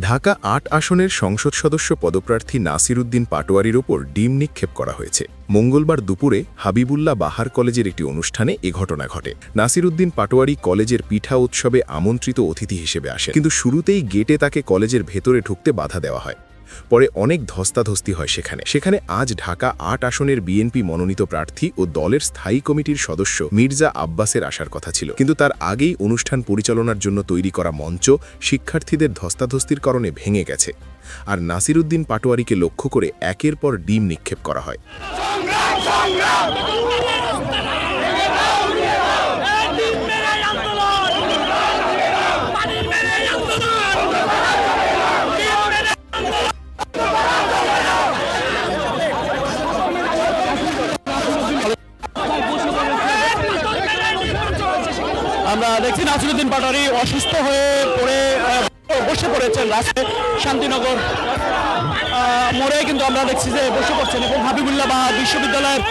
ঢাকা আট আসনের সংসদ সদস্য পদপ্রার্থী নাসির উদ্দিন পাটোয়ারির ওপর ডিম নিক্ষেপ করা হয়েছে। মঙ্গলবার দুপুরে হাবিবুল্লাহ বাহার কলেজের একটি অনুষ্ঠানে এ ঘটনা ঘটে। নাসির উদ্দিন পাটোয়ারি কলেজের পিঠা উৎসবে আমন্ত্রিত অতিথি হিসেবে আসে কিন্তু শুরুতেই গেটে তাকে কলেজের ভেতরে ঢুকতে বাধা দেওয়া হয়। পরে অনেক ধস্তাধস্তি হয় সেখানে। সেখানে আজ ঢাকা আট আসনের বিএনপি মনোনীত প্রার্থী ও দলের স্থায়ী কমিটির সদস্য মির্জা আব্বাসের আসার কথা ছিল। কিন্তু তার আগেই অনুষ্ঠান পরিচালনার জন্য তৈরি করা মঞ্চ শিক্ষার্থীদের ধস্তাধস্তির কারণে ভেঙে গেছে। আর নাসিরুদ্দিন পাটোয়ারিকে লক্ষ্য করে একের পর ডিম নিক্ষেপ করা হয়। আমরা দেখছি নাসিরুদ্দিন পাটারি অসুস্থ হয়ে পড়ে বসে পড়েছেন রাস্তায় শান্তিনগর। মোড়ে কিন্তু আমরা দেখছি যে বসে পড়ছেন এবং হাবিবুল্লাহ বা বিশ্ববিদ্যালয়ের